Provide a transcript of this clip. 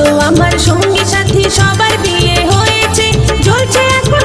তো আমার সঙ্গী সাথী সবার বিয়ে হয়েছে। জ্বলছে এখন